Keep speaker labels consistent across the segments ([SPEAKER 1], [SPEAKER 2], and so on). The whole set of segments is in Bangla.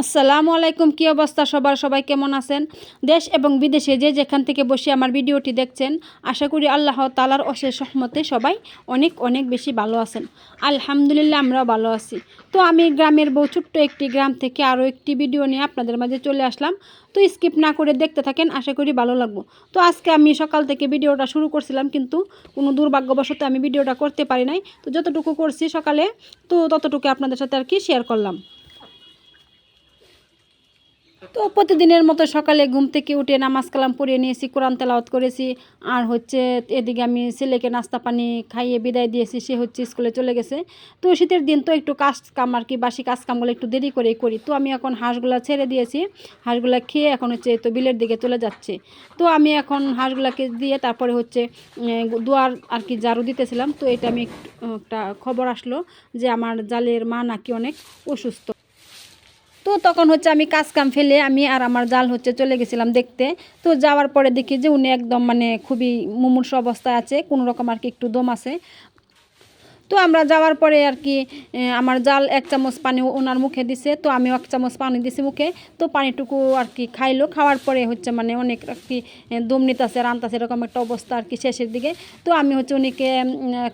[SPEAKER 1] আসসালামু আলাইকুম, কী অবস্থা সবার? সবাই কেমন আছেন? দেশ এবং বিদেশে যে যেখান থেকে বসে আমার ভিডিওটি দেখছেন, আশা করি আল্লাহ তালার অশেষ সহমতে সবাই অনেক অনেক বেশি ভালো আছেন। আলহামদুলিল্লাহ আমরাও ভালো আছি। তো আমি গ্রামের বউ ছোট্ট একটি গ্রাম থেকে আরও একটি ভিডিও নিয়ে আপনাদের মাঝে চলে আসলাম। তো স্কিপ না করে দেখতে থাকেন, আশা করি ভালো লাগবো। তো আজকে আমি সকাল থেকে ভিডিওটা শুরু করছিলাম, কিন্তু কোনো দুর্ভাগ্যবশত আমি ভিডিওটা করতে পারি নাই। তো যতটুকু করছি সকালে, তো ততটুকু আপনাদের সাথে আর কি শেয়ার করলাম। তো প্রতিদিনের মতো সকালে ঘুম থেকে উঠে নামাজ কালাম পড়িয়ে নিয়েছি, কোরআন তেলাওয়াত করেছি। আর হচ্ছে এদিকে আমি ছেলেকে নাস্তা পানি খাইয়ে বিদায় দিয়েছি, সে হচ্ছে স্কুলে চলে গেছে। তো শীতের দিন তো একটু কাজ কাম আর কি, বাসি কাজ কামগুলো একটু দেরি করেই করি। তো আমি এখন হাঁসগুলা ছেড়ে দিয়েছি, হাঁসগুলা খেয়ে এখন হচ্ছে তো বিলের দিকে চলে যাচ্ছে। তো আমি এখন হাঁসগুলাকে দিয়ে তারপরে হচ্ছে দুয়ার আর কি ঝাড়ু দিতেছিলাম। তো এটা আমি একটা খবর আসলো যে আমার জালের মা নাকি অনেক অসুস্থ। তো তখন হচ্ছে আমি কাজ কাম ফেলে আমি আর আমার জাল হচ্ছে চলে গেছিলাম দেখতে। তো যাওয়ার পরে দেখি যে উনি একদম মানে খুবই মুমূর্ষ অবস্থায় আছে, কোনো রকম আর কি একটু দম আছে। তো আমরা যাওয়ার পরে আর কি আমার জাল এক চামচ পানি ওনার মুখে দিছে, তো আমিও এক চামচ পানি দিছি মুখে। তো পানিটুকু আর কি খাইলো, খাওয়ার পরে হচ্ছে মানে অনেক আর কি দম নিতেছে, রানতাছে, এরকম একটা অবস্থা আর কি শেষের দিকে। তো আমি হচ্ছে উনিকে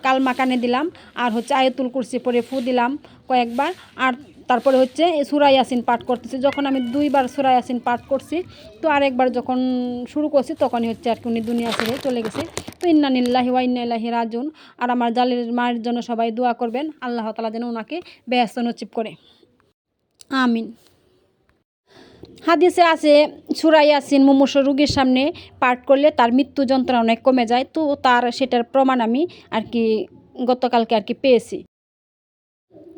[SPEAKER 1] কালমা কানে দিলাম, আর হচ্ছে আয়তুল কুরসি পরে ফু দিলাম কয়েকবার। আর তারপরে হচ্ছে সুরাই ইয়াসিন পাঠ করতেছি। যখন আমি দুইবার সুরাই ইয়াসিন পাঠ করছি, তো আরেকবার যখন শুরু করছি, তখনই হচ্ছে আর কি উনি দুনিয়া ছেড়ে চলে গেছে। তো ইন্না নিল্লাহি ওয়া ইন্না ইলাইহি রাজুন আর আমার জালের মায়ের জন্য সবাই দোয়া করবেন, আল্লাহ তালা যেন ওনাকে বেহস্ত নচিব করে। আমিন। হাদিসে আছে সুরাই ইয়াসিন মুমূর্ষ রুগীর সামনে পাঠ করলে তার মৃত্যু যন্ত্রণা অনেক কমে যায়, তো তার সেটার প্রমাণ আমি আর কি গতকালকে আর কি পেয়েছি।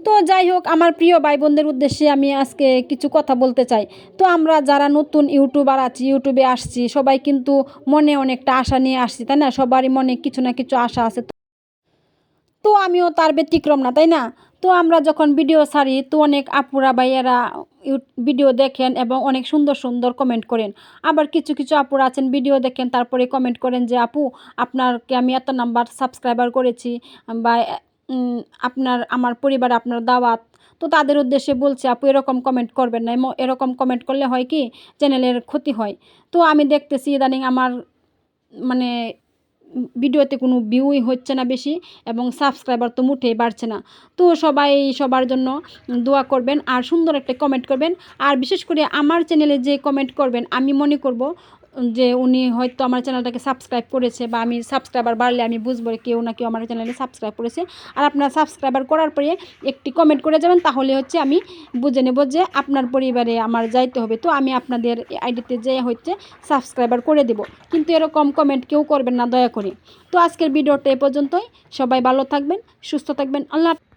[SPEAKER 1] তো যাই হোক, আমার প্রিয় ভাই বোনদের উদ্দেশ্যে আমি আজকে কিছু কথা বলতে চাই। তো আমরা যারা নতুন ইউটিউবার আছি, ইউটিউবে আসছি, সবাই কিন্তু মনে অনেকটা আশা নিয়ে আসছি, তাই না? সবারই মনে কিছু না কিছু আশা আছে। তো আমিও তার ব্যতিক্রম না, তাই না? তো আমরা যখন ভিডিও ছাড়ি, তো অনেক আপুরা ভাইয়েরা ভিডিও দেখেন এবং অনেক সুন্দর সুন্দর কমেন্ট করেন। আবার কিছু কিছু আপুরা আছেন, ভিডিও দেখেন, তারপরে কমেন্ট করেন যে, আপু, আপনারকে আমি এত নাম্বার সাবস্ক্রাইবার করেছি বা আপনার, আমার পরিবারে, আপনার দাওয়াত। তো তাদের উদ্দেশ্যে বলছে, আপু, এরকম কমেন্ট করবেন না। এরকম কমেন্ট করলে হয় কি? চ্যানেলের ক্ষতি হয়। তো আমি দেখতেছি ইদানিং আমার মানে ভিডিওতে কোনো ভিউই হচ্ছে না বেশি এবং সাবস্ক্রাইবার তো মুঠেই বাড়ছে না। তো সবাই, সবার জন্য দোয়া করবেন আর সুন্দর একটা কমেন্ট করবেন। আর বিশেষ করে আমার চ্যানেলে যে কমেন্ট করবেন, আমি মনে করব যে উনি হয়তো আমার চ্যানেলটাকে সাবস্ক্রাইব করেছে বা আমি সাবস্ক্রাইবার বাড়লে আমি বুঝব কেউ না কেউ আমার চ্যানেলে সাবস্ক্রাইব করেছে। আর আপনার সাবস্ক্রাইবার করার পরে একটি কমেন্ট করে যাবেন, তাহলে হচ্ছে আমি বুঝে নেব যে আপনার পরিবারে আমার যাইতে হবে। তো আমি আপনাদের আইডিতে যেয়ে হচ্ছে সাবস্ক্রাইবার করে দেব। কিন্তু এরকম কমেন্ট কেউ করবেন না, দয়া করে। তো আজকের ভিডিওটা এ পর্যন্তই। সবাই ভালো থাকবেন, সুস্থ থাকবেন। আল্লাহ।